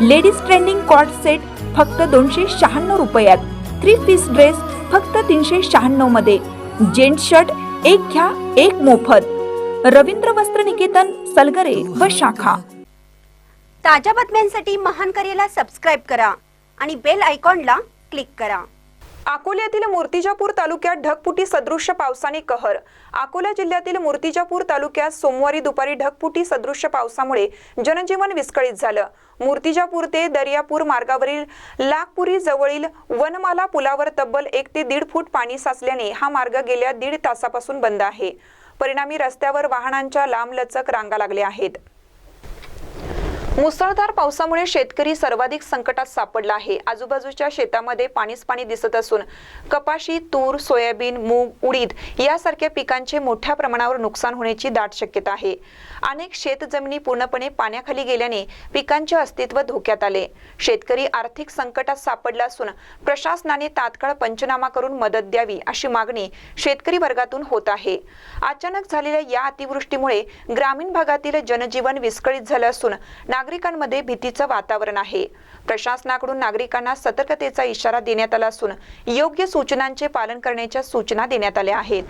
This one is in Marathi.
लेडीज ट्रेंडिंग कॉट सेट फक्त दोनशे शहाण्णव रुपयात. थ्री पीस ड्रेस फक्त तीनशे शहाण्णवमध्ये. जेंट्स शर्ट एक घ्या एक मोफत. रवींद्र वस्त्र निकेतन सलगरे व शाखा. ताज्या बातम्यांसाठी महान करेला सबस्क्राईब करा आणि बेल आयकॉनला क्लिक करा. अकोल्यातील मूर्तिजापूर तालुक्यात ढगफुटी सदृश्य पावसाने कहर. अकोला जिल्ह्यातील मूर्तिजापूर तालुक्यात सोमवारी दुपारी ढगफुटी सदृश्य पावसामुळे जनजीवन विस्कळीत झालं. मूर्तिजापूर ते दर्यापूर मार्गावरील लाखपुरी जवळील वनमाला पुलावर तब्बल एक ते दीड फूट पाणी साचल्याने हा मार्ग गेल्या दीड तासापासून बंद आहे. परिणामी रस्त्यावर वाहनांच्या लांबलचक रांगा लागल्या आहेत. मुसळधार पावसामुळे शेतकरी सर्वाधिक संकटात सापडला आहे. आजूबाजूच्या शेतामध्ये पाणीच पाणी दिसत असून कपाशी तूर सोयाबीन मूग उडीद यासारख्या पिकांचे मोठ्या प्रमाणावर नुकसान होण्याची दाट शक्यता आहे. अनेक शेतजमिनी पूर्णपणे पाण्याखाली गेल्याने पिकांचे अस्तित्व धोक्यात आले. शेतकरी आर्थिक संकटात सापडला असून प्रशासनाने तात्काळ पंचनामा करून मदत द्यावी अशी मागणी शेतकरी वर्गातून होत आहे. अचानक झालेल्या या अतिवृष्टीमुळे ग्रामीण भागातील जनजीवन विस्कळीत झालं असून नागरिकांमध्ये भीतीचं वातावरण आहे. प्रशासनाकडून नागरिकांना सतर्कतेचा इशारा देण्यात आला असून योग्य सूचनांचे पालन करण्याच्या सूचना देण्यात आल्या आहेत.